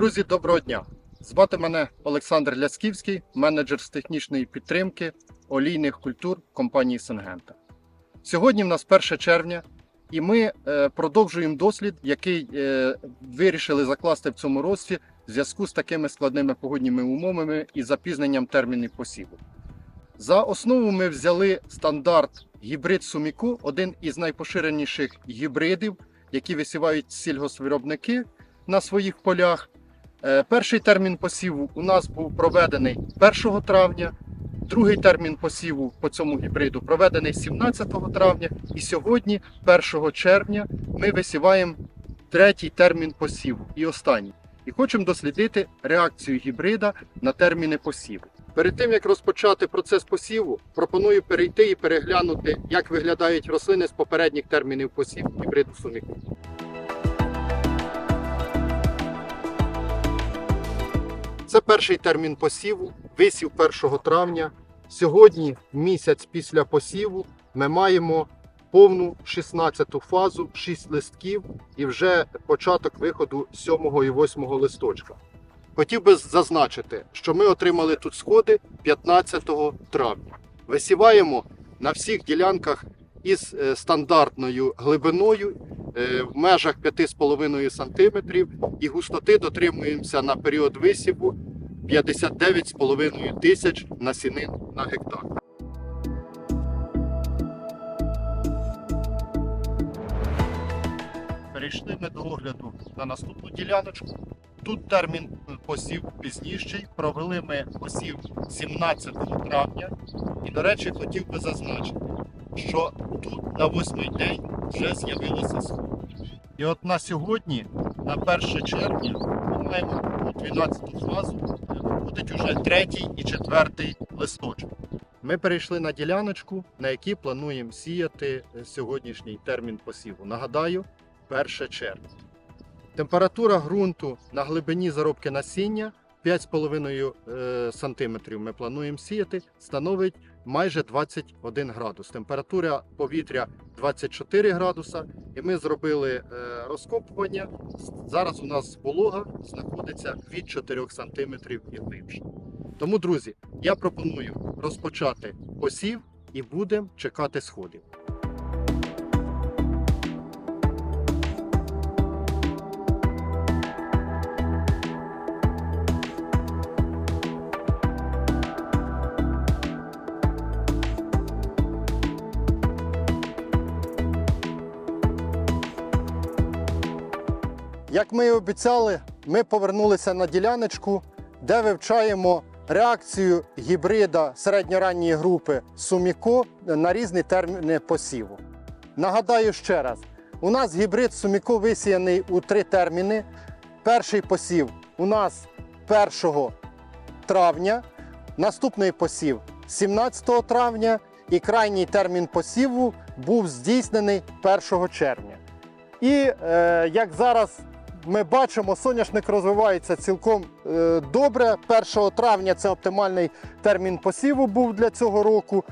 Друзі, доброго дня! Звати мене Олександр Лясківський, менеджер з технічної підтримки олійних культур компанії Сенгента. Сьогодні в нас 1 червня, і ми е, продовжуємо дослід, який е, вирішили закласти в цьому році в зв'язку з такими складними погодніми умовами і запізненням термінів посіву. За основу ми взяли стандарт гібрид Суміку, один із найпоширеніших гібридів, які висівають сільгоспвиробники на своїх полях. Е, Перший термін посіву у нас був проведений 1 травня, другий термін посіву по цьому гібриду проведений 17 травня, і сьогодні, 1 червня, ми висіваємо третій термін посіву і останній. І хочемо дослідити реакцію гібрида на терміни посіву. Перед тим як розпочати процес посіву, пропоную перейти і переглянути, як виглядають рослини з попередніх термінів посіву гібриду суміку. Це перший термін посіву, висів 1 травня. Сьогодні, місяць після посіву, ми маємо повну 16-ту фазу, 6 листків і вже початок виходу 7 і 8 листочка. Хотів би зазначити, що ми отримали тут сходи 15 травня. Висіваємо на всіх ділянках із е, стандартною глибиною в межах 5,5 см і густоти дотримуємося на період висіву 59,5 тисяч насінин на гектар. Перейшли ми до огляду на наступну діляночку. Тут термін посів пізніший. Провели ми посів 17 травня. І, до речі, хотів би зазначити, що тут на восьмий день вже з'явилося сход. І от на сьогодні, на 1 червня, ми маємо у 12 фазу, буде вже третій і четвертий листочок. Ми перейшли на діляночку, на якій плануємо сіяти е, сьогоднішній термін посіву. Нагадаю, 1 червня. Температура ґрунту на глибині заробки насіння 5,5 е, см ми плануємо сіяти, становить майже 21 градус. Температура повітря 24 градуса. І ми зробили е, розкопування. Зараз у нас волога знаходиться від 4 см і глибше. Тому, друзі, я пропоную розпочати посів і будемо чекати сходів. Як ми і обіцяли, ми повернулися на діляночку, де вивчаємо реакцію гібрида середньоранньої групи Суміко на різні терміни посіву. Нагадаю ще раз: у нас гібрид Суміко висіяний у три терміни. Перший посів у нас 1 травня, наступний посів 17 травня і крайній термін посіву був здійснений 1 червня. І е, як зараз ми бачимо, соняшник розвивається цілком е, добре. 1 травня це оптимальний термін посіву був для цього року.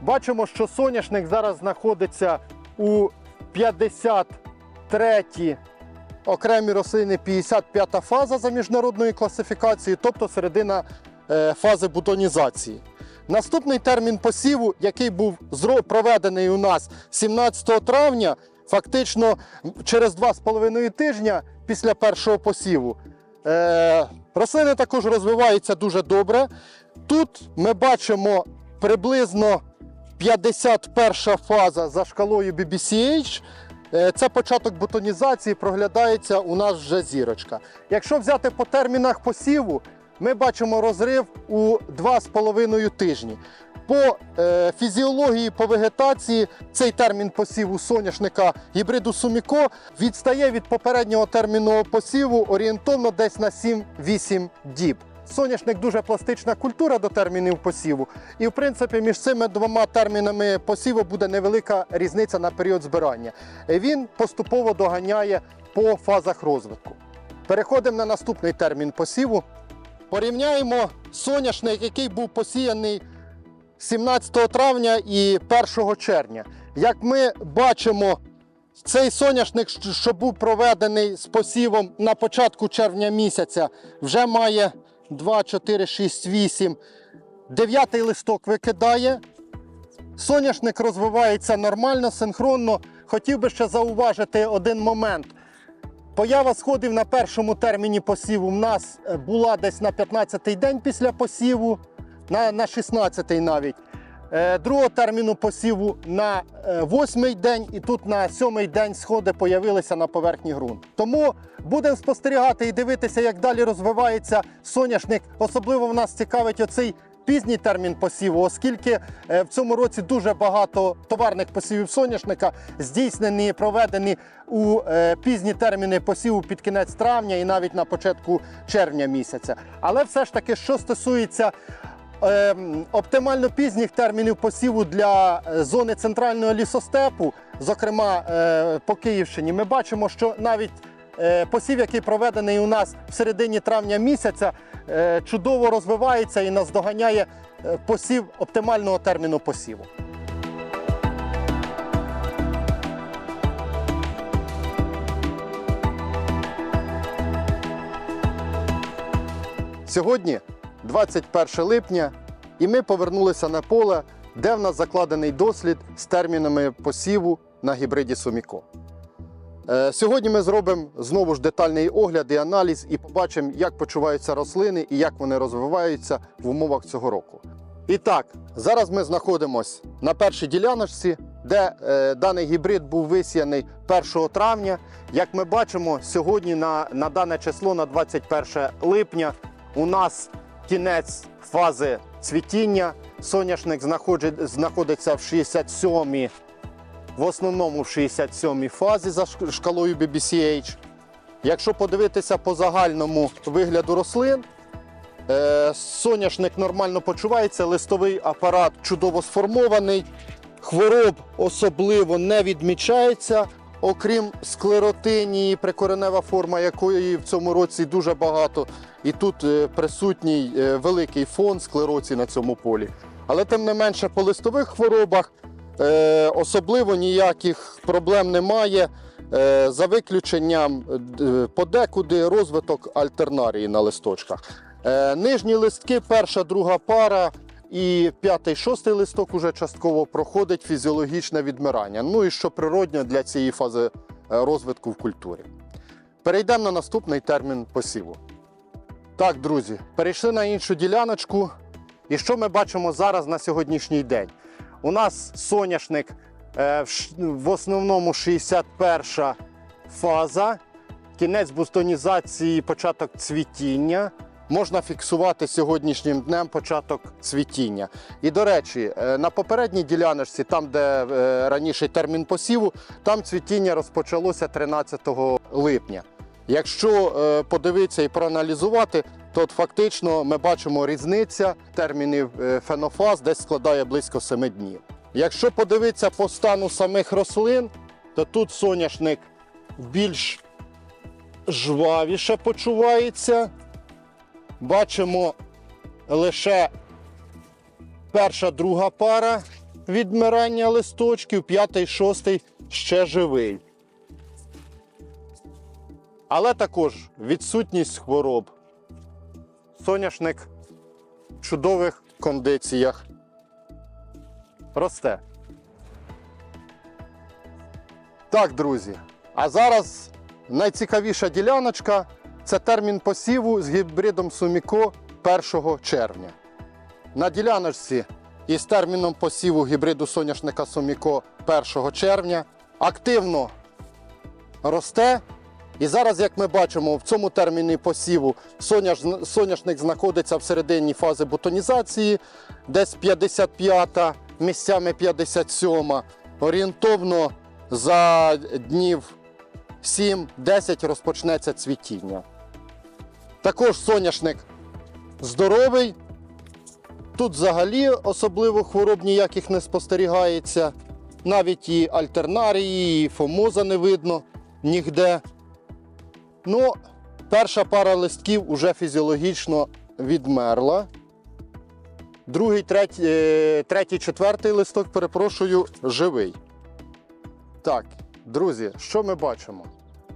Бачимо, що соняшник зараз знаходиться у 53 й окремі рослини 55 та фаза за міжнародною класифікацією, тобто середина е, фази бутонізації. Наступний термін посіву, який був проведений у нас 17 травня, фактично через 2,5 тижня після першого посіву. Е, рослини також розвиваються дуже добре. Тут ми бачимо приблизно 51 фаза за шкалою BBCH. Е, Це початок бутонізації, проглядається у нас вже зірочка. Якщо взяти по термінах посіву, ми бачимо розрив у 2,5 тижні. По е, фізіології, по вегетації цей термін посіву соняшника гібриду Суміко відстає від попереднього терміну посіву орієнтовно десь на 7-8 діб. Соняшник дуже пластична культура до термінів посіву, і в принципі між цими двома термінами посіву буде невелика різниця на період збирання. Він поступово доганяє по фазах розвитку. Переходимо на наступний термін посіву. Порівняємо соняшник, який був посіяний 17 травня і 1 червня. Як ми бачимо Цей соняшник, що був проведений з посівом на початку червня місяця, вже має 2, 4, 6, 8. Дев'ятий листок викидає. Соняшник розвивається нормально, синхронно. Хотів би ще зауважити один момент. Поява сходів на першому терміні посіву в нас е, була десь на 15-й день після посіву, на, на 16-й навіть. Е, Другого терміну посіву на е, восьмий день, і тут на сьомий день сходи появилися на поверхні ґрунту. Тому будемо спостерігати і дивитися, як далі розвивається соняшник. Особливо в нас цікавить оцей пізній термін посіву, оскільки е, в цьому році дуже багато товарних посівів соняшника здійснені і проведені у е, пізні терміни посіву під кінець травня і навіть на початку червня місяця. Але все ж таки, що стосується е, оптимально пізніх термінів посіву для е, зони центрального лісостепу, зокрема по Київщині, ми бачимо, що навіть посів, який проведений у нас в середині травня місяця, е, чудово розвивається і наздоганяє е, посів оптимального терміну посіву. Сьогодні 21 липня, і ми повернулися на поле, де в нас закладений дослід з термінами посіву на гібриді Суміко. Е, Сьогодні ми зробимо знову ж детальний огляд і аналіз і побачимо, як почуваються рослини і як вони розвиваються в умовах цього року. І так, зараз ми знаходимося на першій діляночці, де е, даний гібрид був висіяний 1 травня. Як ми бачимо, сьогодні на, на дане число, на 21 липня, у нас кінець фази цвітіння. Соняшник знаходить- знаходиться в 67-й, в основному в 67-й фазі за шк- шкалою BBCH. Якщо подивитися по загальному вигляду рослин, е, соняшник нормально почувається, листовий апарат чудово сформований, хвороб особливо не відмічається, окрім склеротинії, прикоренева форма якої в цьому році дуже багато. І тут е, присутній е, великий фон склероції на цьому полі. Але тим не менше по листових хворобах особливо ніяких проблем немає. Е, за виключенням е, подекуди розвиток альтернарії на листочках. Е, нижні листки, перша, друга пара і п'ятий, шостий листок уже частково проходить фізіологічне відмирання. Ну і що природньо для цієї фази е, розвитку в культурі. Перейдемо на наступний термін посіву. Так, друзі, перейшли на іншу діляночку. І що ми бачимо зараз на сьогоднішній день? У нас соняшник е, в основному 61 фаза, кінець бустонізації, початок цвітіння. Можна фіксувати сьогоднішнім днем початок цвітіння. І до речі, е, на попередній діляночці, там, де е, раніше термін посіву, там цвітіння розпочалося 13 липня. Якщо е, подивитися і проаналізувати, то фактично ми бачимо різниця термінів е, фенофаз десь складає близько 7 днів. Якщо подивитися по стану самих рослин, то тут соняшник більш жвавіше почувається. Бачимо лише перша, друга пара відмирання листочків, п'ятий, шостий ще живий. Але також відсутність хвороб. Соняшник в чудових кондиціях росте. Так, друзі. А зараз найцікавіша діляночка це термін посіву з гібридом Суміко 1 червня. На діляночці із терміном посіву гібриду соняшника Суміко 1 червня активно росте. І зараз, як ми бачимо, в цьому терміні посіву соняш, соняшник знаходиться в середині фази бутонізації, десь 55-та, місцями 57-ма. Орієнтовно за днів 7-10 розпочнеться цвітіння. Також соняшник здоровий. Тут взагалі особливо хвороб ніяких не спостерігається. Навіть і альтернарії, і фомоза не видно нігде. Ну, перша пара листків уже фізіологічно відмерла. Другий, третій, е, третій, четвертий листок, перепрошую, живий. Так, Друзі, що ми бачимо?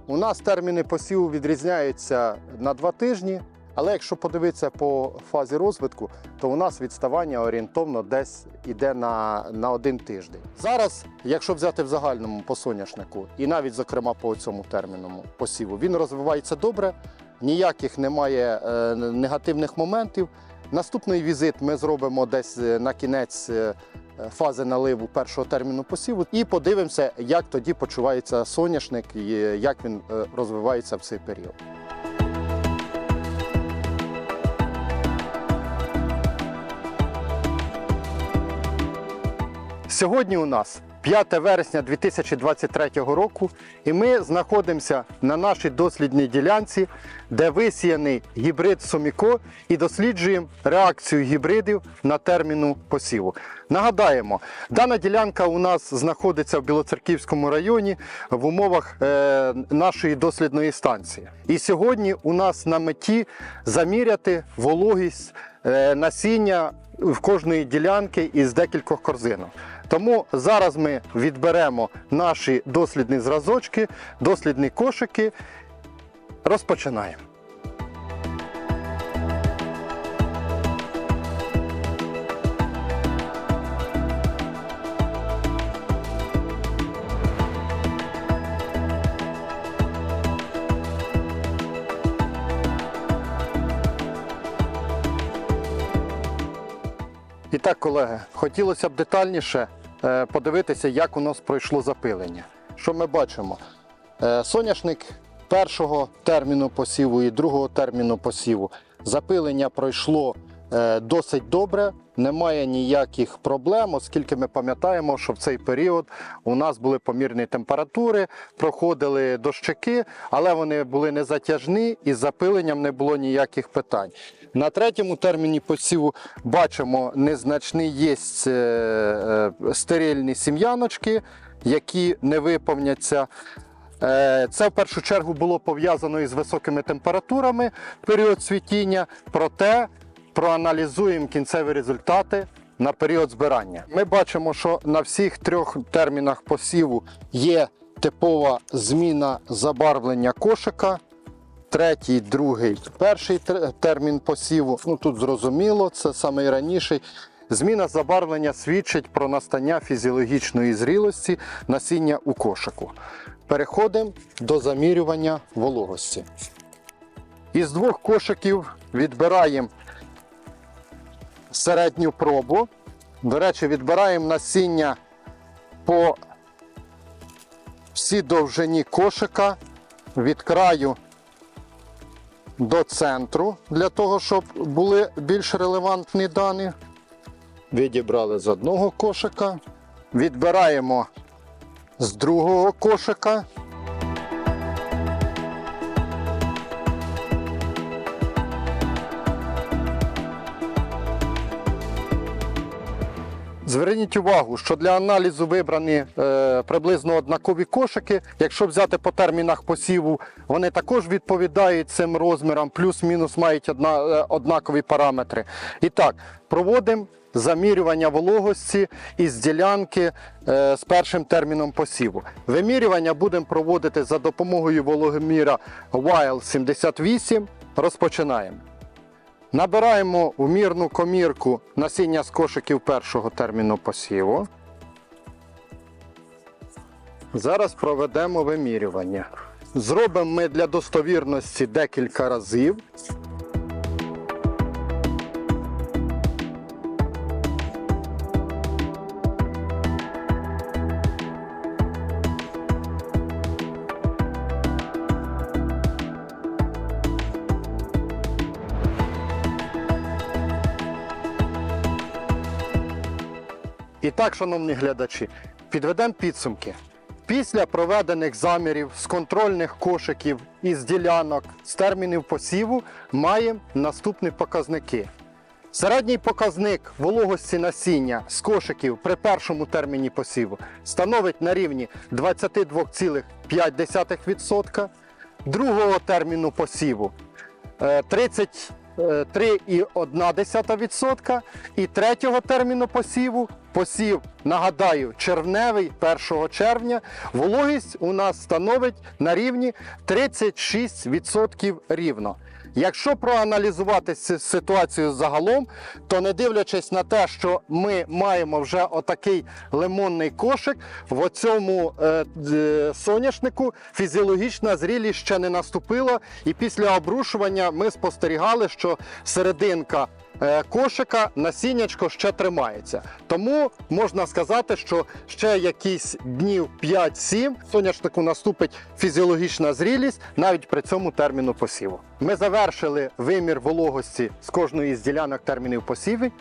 У нас терміни посіву відрізняються на два тижні, але якщо подивитися по фазі розвитку, то у нас відставання орієнтовно десь іде на, на один тиждень. Зараз, якщо взяти в загальному по соняшнику, і навіть зокрема по цьому термінному посіву, він розвивається добре, ніяких немає е, негативних моментів. Наступний візит ми зробимо десь е, на кінець е, фази наливу першого терміну посіву і подивимося, як тоді почувається соняшник і е, як він розвивається в цей період. Сьогодні у нас 5 вересня 2023 року, і ми знаходимося на нашій дослідній ділянці, де висіяний гібрид Соміко, і досліджуємо реакцію гібридів на терміну посіву. Нагадаємо, дана ділянка у нас знаходиться в Білоцерківському районі в умовах е, нашої дослідної станції. І сьогодні у нас на меті заміряти вологість насіння в кожної ділянки із декількох корзинок. Тому зараз ми відберемо наші дослідні зразочки, дослідні кошики. Розпочинаємо. Так, колеги, хотілося б детальніше е, подивитися, як у нас пройшло запилення. Що ми бачимо? Е, Соняшник першого терміну посіву і другого терміну посіву. Запилення пройшло досить добре, немає ніяких проблем, оскільки ми пам'ятаємо, що в цей період у нас були помірні температури, проходили дощики, але вони були не затяжні і з запиленням не було ніяких питань. На третьому терміні посіву бачимо незначні є е, е, стерильні сім'яночки, які не виповняться. Е, Це в першу чергу було пов'язано із високими температурами період цвітіння, проте проаналізуємо кінцеві результати на період збирання. Ми бачимо, що на всіх трьох термінах посіву є типова зміна забарвлення кошика. Третій, другий, перший термін посіву. Ну тут зрозуміло, це найраніший. Зміна забарвлення свідчить про настання фізіологічної зрілості насіння у кошику. Переходимо до замірювання вологості. Із двох кошиків відбираємо середню пробу. До речі, відбираємо насіння по всій довжині кошика від краю до центру, для того, щоб були більш релевантні дані. Відібрали з одного кошика, відбираємо з другого кошика. Зверніть увагу, що для аналізу вибрані е, приблизно однакові кошики. Якщо взяти по термінах посіву, вони також відповідають цим розмірам, плюс-мінус мають одна, е, однакові параметри. І так, проводимо замірювання вологості із ділянки е, з першим терміном посіву. Вимірювання будемо проводити за допомогою вологоміра WILE 78. Розпочинаємо. Набираємо в мірну комірку насіння з кошиків першого терміну посіву. Зараз проведемо вимірювання. Зробимо ми для достовірності декілька разів. Так, шановні глядачі, підведемо підсумки. Після проведених замірів з контрольних кошиків із ділянок з термінів посіву маємо наступні показники. Середній показник вологості насіння з кошиків при першому терміні посіву становить на рівні 22,5%, другого терміну посіву е, е, 3,1%. І третього терміну посіву, посів, нагадаю, червневий 1 червня, вологість у нас становить на рівні 36% рівно. Якщо проаналізувати ситуацію загалом, то не дивлячись на те, що ми маємо вже отакий лимонний кошик, в цьому е, соняшнику фізіологічна зрілість ще не наступила, і після обрушування ми спостерігали, що серединка кошика насіннячко ще тримається. Тому можна сказати, що ще якісь днів 5-7 соняшнику наступить фізіологічна зрілість навіть при цьому терміну посіву. Ми завершили вимір вологості з кожної з ділянок термінів посівів,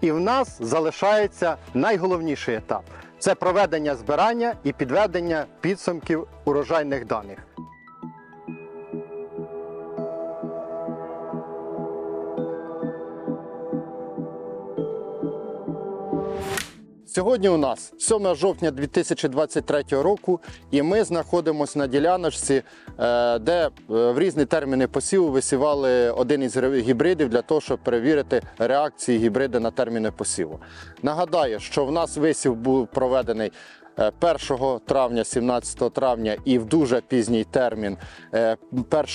і в нас залишається найголовніший етап це проведення збирання і підведення підсумків урожайних даних. Сьогодні у нас 7 жовтня 2023 року, і ми знаходимося на діляночці, е, де е, в різні терміни посіву висівали один із гібридів для того, щоб перевірити реакції гібрида на терміни посіву. Нагадаю, що в нас висів був проведений 1 травня, 17 травня і в дуже пізній термін е,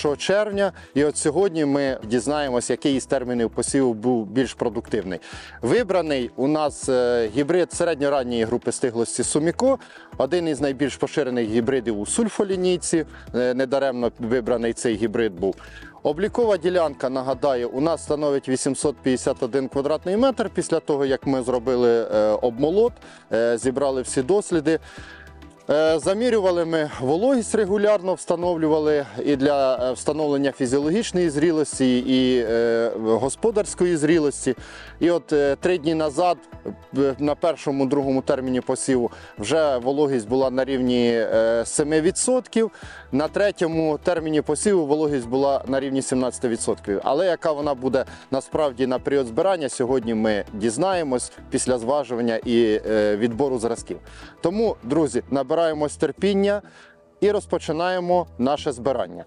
1 червня. І от сьогодні ми дізнаємося, який із термінів посіву був більш продуктивний. Вибраний у нас е, гібрид середньоранньої групи стиглості Суміко, один із найбільш поширених гібридів у сульфолінійці. Е, Недаремно вибраний цей гібрид був. Облікова ділянка, нагадаю, у нас становить 851 квадратний метр після того, як ми зробили е, обмолот, е, зібрали всі досліди. Е, Замірювали ми вологість регулярно, встановлювали і для е, встановлення фізіологічної зрілості, і е, господарської зрілості. І от три дні назад, на першому другому терміні посіву, вже вологість була на рівні е, 7%. На третьому терміні посіву вологість була на рівні 17%. Але яка вона буде насправді на період збирання, сьогодні ми дізнаємось після зважування і відбору зразків. Тому, друзі, набираємось терпіння і розпочинаємо наше збирання.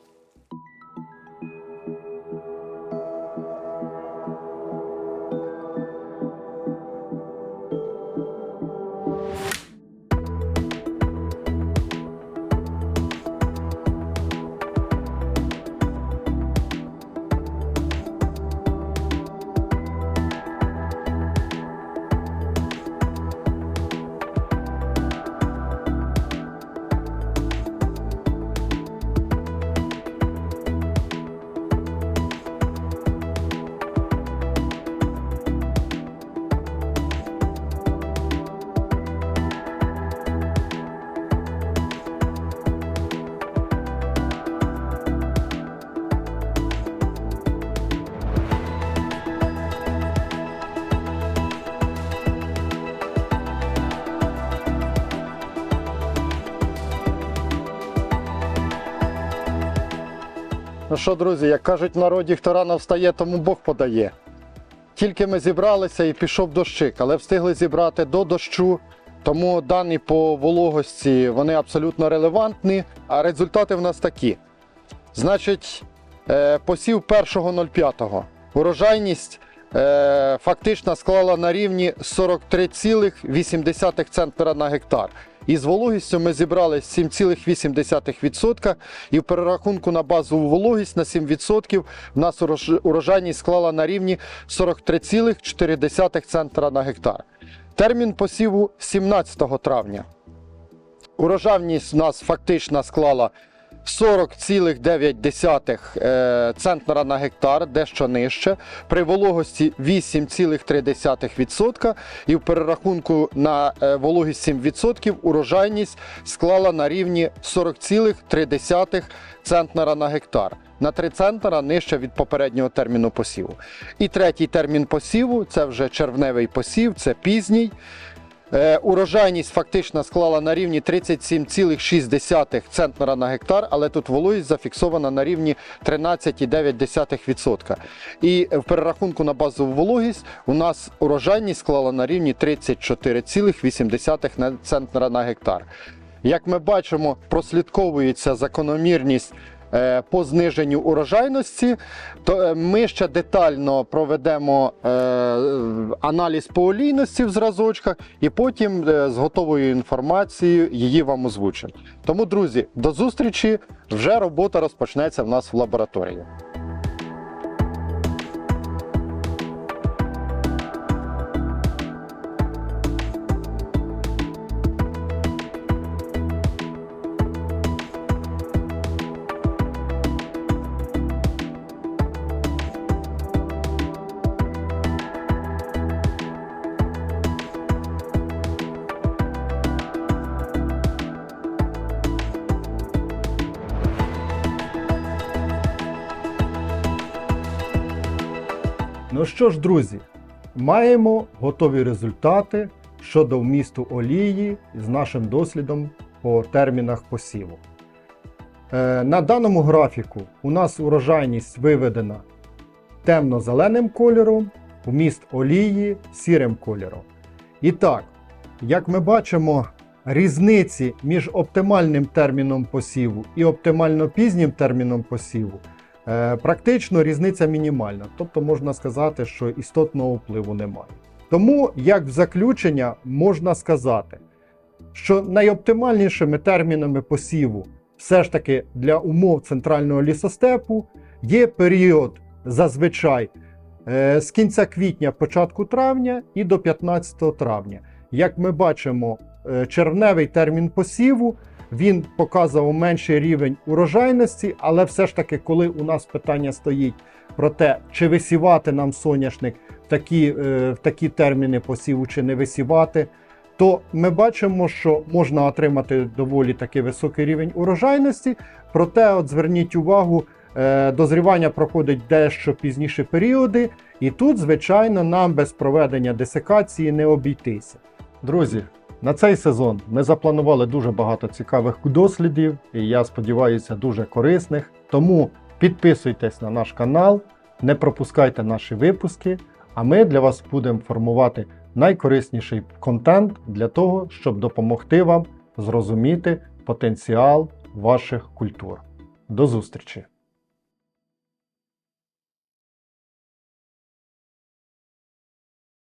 Ну що, друзі, як кажуть в народі, хто рано встає, тому Бог подає. Тільки ми зібралися і пішов дощик, але встигли зібрати до дощу. Тому дані по вологості вони абсолютно релевантні, а результати в нас такі. Значить, е, посів 1.05. Урожайність е, фактично склала на рівні 43,8 центнера на гектар. І з вологістю ми зібрали 7,8% і в перерахунку на базову вологість на 7% в нас урожайність склала на рівні 43,4 центра на гектар. Термін посіву 17 травня. Урожайність у нас фактично склала 40,9 е, центнера на гектар, дещо нижче, при вологості 8,3% і в перерахунку на е, вологість 7% урожайність склала на рівні 40,3 центнера на гектар. На 3 центнера нижче від попереднього терміну посіву. І третій термін посіву це вже червневий посів, це пізній. Е, урожайність фактично склала на рівні 37,6 центнера на гектар, але тут вологість зафіксована на рівні 13,9%. І в перерахунку на базову вологість у нас урожайність склала на рівні 34,8 центнера на гектар. Як ми бачимо, прослідковується закономірність по зниженню урожайності, то е, ми ще детально проведемо е, аналіз по олійності в зразочках і потім е, з готовою інформацією її вам озвучимо. Тому, друзі, до зустрічі! Вже робота розпочнеться в нас в лабораторії. Що ж, друзі, маємо готові результати щодо вмісту олії з нашим дослідом по термінах посіву. Е, на даному графіку у нас урожайність виведена темно-зеленим кольором, вміст олії сірим кольором. І так, як ми бачимо, різниці між оптимальним терміном посіву і оптимально пізнім терміном посіву Практично різниця мінімальна, тобто можна сказати, що істотного впливу немає. Тому, як в заключення, можна сказати, що найоптимальнішими термінами посіву все ж таки для умов центрального лісостепу є період зазвичай е, з кінця квітня, початку травня і до 15 травня. Як ми бачимо, е, червневий термін посіву він показував менший рівень урожайності, але все ж таки, коли у нас питання стоїть про те, чи висівати нам соняшник в такі, е, в такі терміни посіву, чи не висівати, то ми бачимо, що можна отримати доволі таки високий рівень урожайності. Проте, от зверніть увагу, е, дозрівання проходить дещо пізніші періоди, і тут, звичайно, нам без проведення десикації не обійтися. Друзі, на цей сезон ми запланували дуже багато цікавих дослідів, і я сподіваюся, дуже корисних. Тому підписуйтесь на наш канал, не пропускайте наші випуски, а ми для вас будемо формувати найкорисніший контент для того, щоб допомогти вам зрозуміти потенціал ваших культур. До зустрічі!